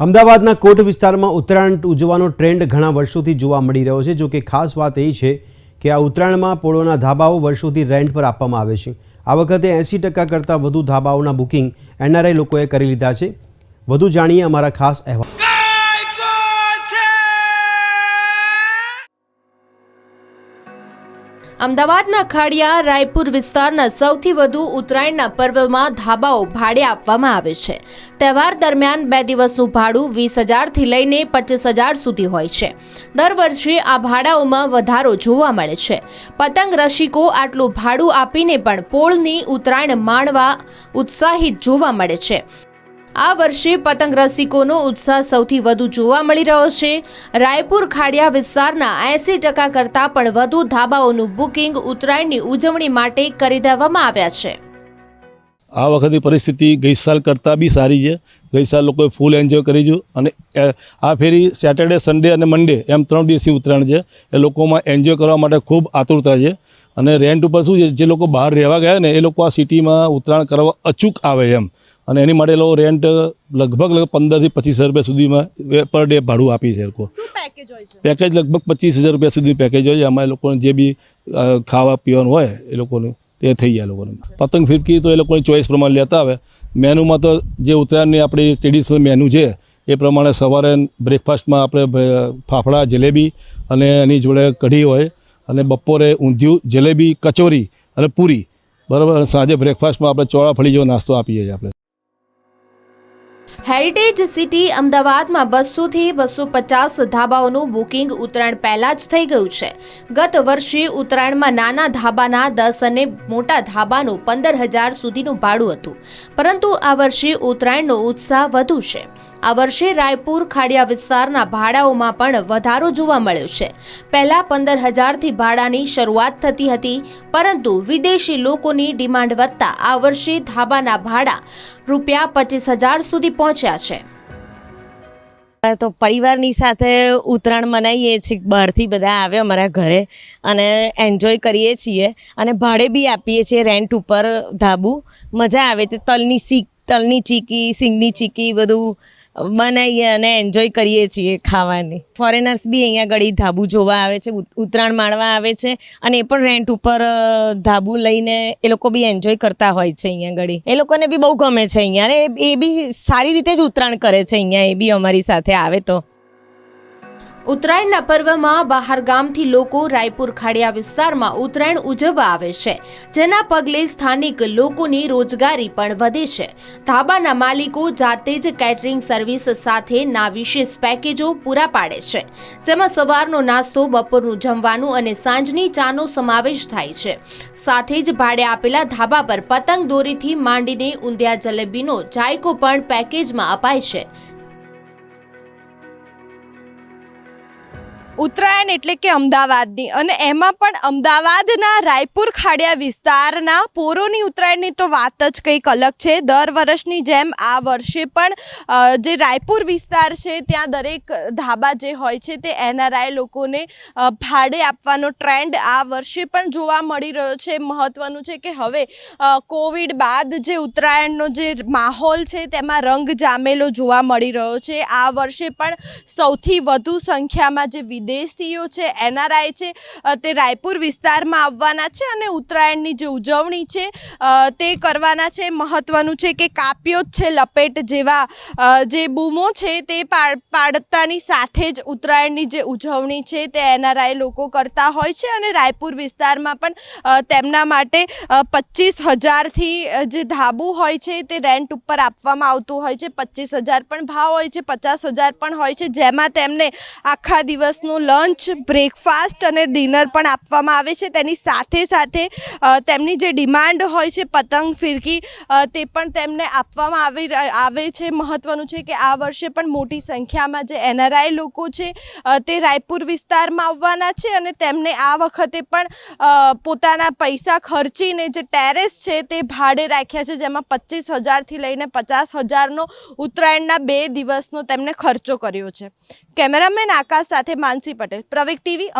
અમદાવાદના કોટ વિસ્તારમાં ઉત્તરાયણ ઉજવવાનો ટ્રેન્ડ ઘણા વર્ષોથી જોવા મળી રહ્યો છે. જો કે ખાસ વાત એ છે કે આ ઉત્તરાયણમાં પોળોના ધાબાઓ વર્ષોથી રેન્ટ પર આપવામાં આવે છે. આ વખતે એંસી ટકા કરતાં વધુ ધાબાઓના બુકિંગ એનઆરઆઈ લોકોએ કરી લીધા છે. વધુ જાણીએ અમારા ખાસ અહેવાલ. અમદાવાદના ખાડિયા, રાયપુર વિસ્તારના સૌથી વધુ ઉત્તરાયણના પર્વમાં ધાબાઓ ભાડે આપવામાં આવે છે. તહેવાર દરમિયાન બે દિવસનું ભાડું વીસ હજારથી લઈને પચીસ હજાર સુધી હોય છે. દર વર્ષે આ ભાડાઓમાં વધારો જોવા મળે છે. પતંગ રસિકો આટલું ભાડું આપીને પણ પોળની ઉત્તરાયણ માણવા ઉત્સાહિત જોવા મળે છે. આ વર્ષે પતંગ રસિકોનો ઉત્સાહ સૌથી વધુ જોવા મળી રહ્યો છે. રાયપુર ખાડિયા વિસ્તારના એંસી ટકા કરતાં પણ વધુ ધાબાઓનું બુકિંગ ઉત્તરાયણની ઉજવણી માટે કરી દેવામાં આવ્યા છે. આ વખતની પરિસ્થિતિ ગઈ સાલ કરતાં બી સારી છે. ગઈ સાલ લોકોએ ફૂલ એન્જોય કરી છે અને આ ફેરી સેટરડે સન્ડે અને મંડે એમ ત્રણ દિવસની ઉત્તરાયણ છે. એ લોકોમાં એન્જોય કરવા માટે ખૂબ આતુરતા છે. અને રેન્ટ ઉપર શું છે, જે લોકો બહાર રહેવા ગયા ને એ લોકો આ સિટીમાં ઉત્તરાયણ કરવા અચૂક આવે એમ. અને એની માટે લોકો રેન્ટ લગભગ લગભગ પંદરથી પચીસ હજાર રૂપિયા સુધીમાં પર ડે ભાડું આપી છે એ લોકો. પેકેજ લગભગ પચીસ હજાર રૂપિયા સુધી પેકેજ હોય છે. આમાં એ લોકોને જે બી ખાવા પીવાનું હોય એ લોકોનું તે થઈ જાય લોકોને. પતંગ ફિરકી તો એ લોકોની ચોઈસ પ્રમાણે લેતા આવે. મેનુમાં તો જે ઉત્તરાયણની આપણી ટ્રેડિશનલ મેનુ છે એ પ્રમાણે સવારે બ્રેકફાસ્ટમાં આપણે ફાફડા જલેબી અને એની જોડે કઢી હોય અને બપોરે ઊંધિયું જલેબી કચોરી અને પૂરી. બરાબર? સાંજે બ્રેકફાસ્ટમાં આપણે ચોળાફળી જેવો નાસ્તો આપીએ છીએ આપણે. હેરિટેજ સિટી અમદાવાદમાં બસોથી બસો પચાસ ધાબાઓનું બુકિંગ ઉત્તરાયણ પહેલાં જ થઈ ગયું છે. ગત વર્ષે ઉત્તરાયણમાં નાના ધાબાના દસ અને મોટા ધાબાનું પંદર હજાર સુધીનું ભાડું હતું. પરંતુ આ વર્ષે ઉત્તરાયણનો ઉત્સાહ વધુ છે. આ વર્ષે રાયપુર, ખાડિયા વિસ્તારના ભાડાઓમાં પણ વધારો જોવા મળ્યો છે. પહેલા પંદર હજારથી ભાડાની શરૂઆત થતી હતી, પરંતુ વિદેશી લોકોની ડિમાન્ડ વધતા આ વર્ષે ધાબાના ભાડા રૂપિયા પચીસ હજાર સુધી પહોંચ્યા છે. તો પરિવારની સાથે ઉત્તરાયણ મનાવીએ છીએ, બહારથી બધા આવે અમારા ઘરે અને એન્જોય કરીએ છીએ અને ભાડે બી આપીએ છીએ રેન્ટ ઉપર ધાબુ. મજા આવે છે, તલની સીક તલની ચીકી, સિંગની ચીકી બધું બનાવીએ અને એન્જોય કરીએ છીએ ખાવાની. ફોરેનર્સ બી અહીંયા ગળી ધાબુ જોવા આવે છે ઉત- ઉત્તરાયણ માણવા આવે છે અને એ પણ રેન્ટ ઉપર ધાબુ લઈને એ લોકો બી એન્જોય કરતા હોય છે અહીંયા આગળ એ લોકોને બી બહુ ગમે છે અહીંયા અને એ બી સારી રીતે જ ઉત્તરાયણ કરે છે અહીંયા, એ બી અમારી સાથે આવે તો. ઉત્તરાયણના પર્વમાં બહાર ગામથી લોકો રાયપુર ખાડિયા વિસ્તારમાં ઉત્તરાયણ ઉજવવા આવે છે. જેના પગલે સ્થાનિક લોકોની રોજગારી પણ વધે છે. ધાબાના માલિકો જાતે જ કેટરિંગ સર્વિસ સાથે ના વિશેષ પેકેજો પૂરા પાડે છે. જેમાં સવારનો નાસ્તો, બપોરનું જમવાનું અને સાંજની ચાનો સમાવેશ થાય છે. સાથે જ ભાડે આપેલા ધાબા પર પતંગ દોરીથી માંડીને ઊંધિયા જલેબીનો જાયકો પણ પેકેજમાં અપાય છે. ઉત્તરાયણ એટલે કે અમદાવાદની. અને એમાં પણ અમદાવાદના રાયપુર ખાડિયા વિસ્તારના પોરોની ઉત્તરાયણની તો વાત જ કંઈક અલગ છે. દર વર્ષની જેમ આ વર્ષે પણ જે રાયપુર વિસ્તાર છે, ત્યાં દરેક ધાબા જે હોય છે તે એનઆરઆઈ લોકોને ભાડે આપવાનો ટ્રેન્ડ આ વર્ષે પણ જોવા મળી રહ્યો છે. મહત્વનું છે કે હવે કોવિડ બાદ જે ઉત્તરાયણનો જે માહોલ છે તેમાં રંગ જામેલો જોવા મળી રહ્યો છે. આ વર્ષે પણ સૌથી વધુ સંખ્યામાં જે વિદેશીઓ છે, એનઆરઆઈ છે તે રાયપુર વિસ્તારમાં આવવાના છે અને ઉત્તરાયણની જે ઉજવણી છે તે કરવાના છે. મહત્વનું છે કે કાપ્યો જ છે, લપેટ જેવા જે બૂમો છે તે પાડ- પાડતાની સાથે જ ઉત્તરાયણની જે ઉજવણી છે તે એનઆરઆઈ લોકો કરતા હોય છે અને રાયપુર વિસ્તારમાં પણ તેમના માટે પચીસ હજારથી જે ધાબુ હોય છે તે રેન્ટ ઉપર આપવામાં આવતું હોય છે. પચીસ હજાર પણ ભાવ હોય છે, પચાસ હજાર પણ હોય છે. જેમાં તેમને આખા દિવસનું લંચ બ્રેકફાસ્ટ અને ડિનર પણ આપવામાં આવે છે. તેની સાથે સાથે તેમની જે ડિમાન્ડ હોય છે પતંગ, ફિરકી તે પણ તેમને આપવામાં આવી આવે છે. મહત્વનું છે કે આ વર્ષે પણ મોટી સંખ્યામાં જે એનઆરઆઈ લોકો છે તે રાયપુર વિસ્તારમાં આવવાના છે અને તેમને આ વખતે પણ પોતાના પૈસા ખર્ચીને જે ટેરેસ છે તે ભાડે રાખ્યા છે, જેમાં પચીસ હજારથી લઈને પચાસ હજારનો ઉત્તરાયણના બે દિવસનો તેમણે ખર્ચો કર્યો છે. કેમેરામેન આકાશ સાથે માનસી પટેલ પ્રવિક ટીવી